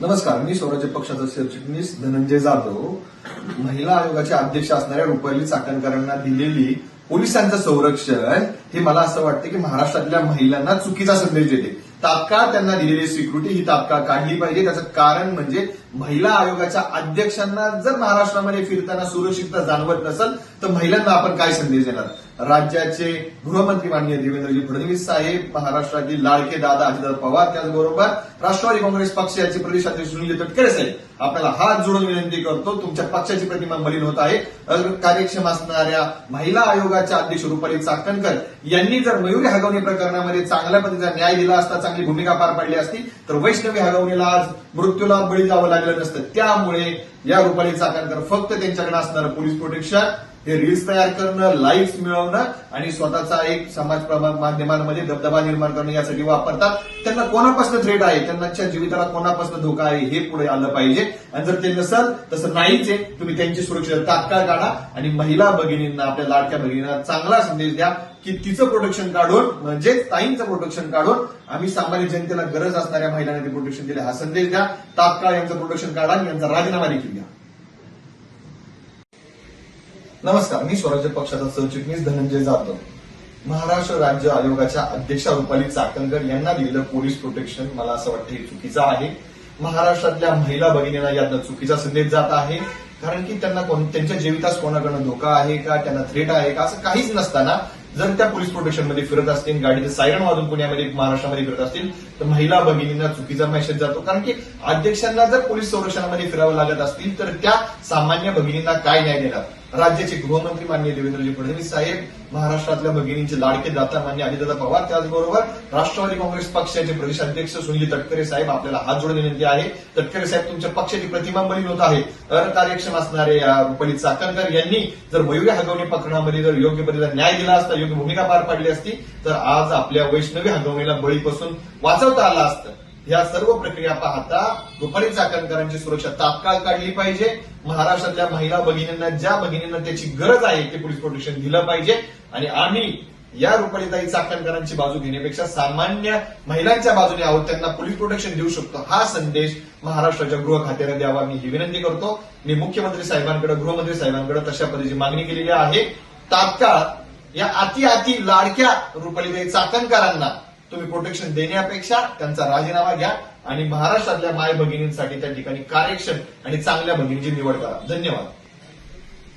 नमस्कार मी स्वराज्य पक्षाचा सरचिटणीस धनंजय जाधव. महिला आयोगाच्या अध्यक्ष असणाऱ्या रुपाली चाकणकरांना दिलेली पोलिसांचं संरक्षण हे मला असं वाटतं की महाराष्ट्रातल्या महिलांना चुकीचा संदेश देते. तात्काळ त्यांना दिलेली स्वीकृती ही तात्काळ काढली पाहिजे. त्याचं कारण म्हणजे महिला आयोगाच्या अध्यक्षांना जर महाराष्ट्रामध्ये फिरताना सुरक्षितता जाणवत नसेल तर महिलांना आपण काय संदेश देणार? राज्याचे गृहमंत्री माननीय देवेंद्रजी फडणवीस साहेब महाराष्ट्रातील लाडके दादा अजितदादा पवार त्याचबरोबर राष्ट्रवादी काँग्रेस पक्षाचे प्रदेशाध्यक्ष सुनील तटकरे साहेब. आपल्याला हात जोडून विनंती करतो तुमच्या पक्षाची प्रतिमा मलिन होत आहे. कार्यक्षम असणाऱ्या महिला आयोगाच्या अध्यक्ष रुपाली चाकणकर यांनी जर मयुरी हगवणी प्रकरणामध्ये चांगल्या पद्धतीचा न्याय दिला असता चांगली भूमिका पार पाडली असती तर वैष्णवी हगवणीला आज मृत्यूला बळी जावं लागलं नसतं. त्यामुळे या रुपाली चाकणकर फक्त त्यांच्याकडे असणारं पोलीस प्रोटेक्शन हे रील्स तयार करणं लाईक्स मिळवणं आणि स्वतःचा एक समाज माध्यमांमध्ये दबदबा निर्माण करणं यासाठी वापरतात. त्यांना कोणापासून थ्रेट आहे? त्यांच्या जीविताला कोणापासून धोका आहे? हे पुढे आलं पाहिजे. आणि जर ते नसल तसं नाहीच आहे. तुम्ही त्यांची सुरक्षा तात्काळ काढा आणि महिला भगिनींना आपल्या लाडक्या भगिनींना चांगला संदेश द्या की तिचं प्रोटेक्शन काढून म्हणजे ताईंचं प्रोटेक्शन काढून आम्ही सामान्य जनतेला गरज असणाऱ्या महिलांना ते प्रोटेक्शन दिले. हा संदेश द्या. तात्काळ यांचं प्रोटेक्शन काढा आणि यांचा राजीनामा देखील घ्या नमस्कार मी स्वराज्य पक्षाचा सरचिटणीस धनंजय जाधव. महाराष्ट्र राज्य आयोगाच्या अध्यक्षा रुपाली चाकणकर यांना दिलेलं पोलीस प्रोटेक्शन मला असं वाटतं हे चुकीचं आहे. महाराष्ट्रातल्या महिला भगिनींना यातनं चुकीचा संदेश जात आहे. कारण की त्यांना त्यांच्या जीवितास कोणाकडनं धोका आहे का त्यांना थ्रेट आहे का असं काहीच नसताना जर त्या पोलीस प्रोटेक्शनमध्ये फिरत असतील गाडीचं सायरन वाजून पुण्यामध्ये महाराष्ट्रामध्ये फिरत असतील तर महिला भगिनींना चुकीचा मेसेज जातो. कारण की अध्यक्षांना जर पोलीस संरक्षणामध्ये फिरावं लागत असतील तर त्या सामान्य भगिनींना काय न्याय देणार? राज्याचे गृहमंत्री माननीय देवेंद्रजी फडणवीस साहेब महाराष्ट्रातल्या भगिनींचे लाडके दाता मान्य अजितदादा पवार त्याचबरोबर राष्ट्रवादी काँग्रेस पक्षाचे प्रदेशाध्यक्ष सुनील तटकरे साहेब आपल्याला हात जोडून विनंती आहे. तटकरे साहेब तुमच्या पक्षाची प्रतिमा बळी होत आहे. अकार्यक्षम असणारे या चाकणकर यांनी जर मयुरी हगवणी प्रकरणामध्ये जर योग्य पद्धतीचा न्याय दिला असता योग्य भूमिका पार पाडली असती तर आज आपल्या वैष्णवी हगवणीला बळीपासून वाचवता आलं असतं. या सर्व प्रक्रिया पाहता दुपारी चाकणकरांची सुरक्षा तात्काळ काढली पाहिजे. महाराष्ट्रातल्या महिला भगिनींना ज्या भगिनींना त्याची गरज आहे ते पोलीस प्रोटेक्शन दिलं पाहिजे. आणि आम्ही या रुपालीताई चाकणकरांची बाजू घेण्यापेक्षा सामान्य महिलांच्या बाजूने आहोत. त्यांना पोलीस प्रोटेक्शन देऊ शकतो. हा संदेश महाराष्ट्राच्या गृह खात्याला द्यावा. मी ही विनंती करतो. मी मुख्यमंत्री साहेबांकडे गृहमंत्री साहेबांकडे तशा पद्धतीची मागणी केलेली आहे. तात्काळ या अति अति लाडक्या रुपालीताई चाकणकरांना तुम्ही प्रोटेक्शन देण्यापेक्षा त्यांचा राजीनामा घ्या आणि महाराष्ट्रातल्या माय भगिनींसाठी त्या ठिकाणी कार्यक्षम आणि चांगल्या भगिनींची निवड करा. धन्यवाद.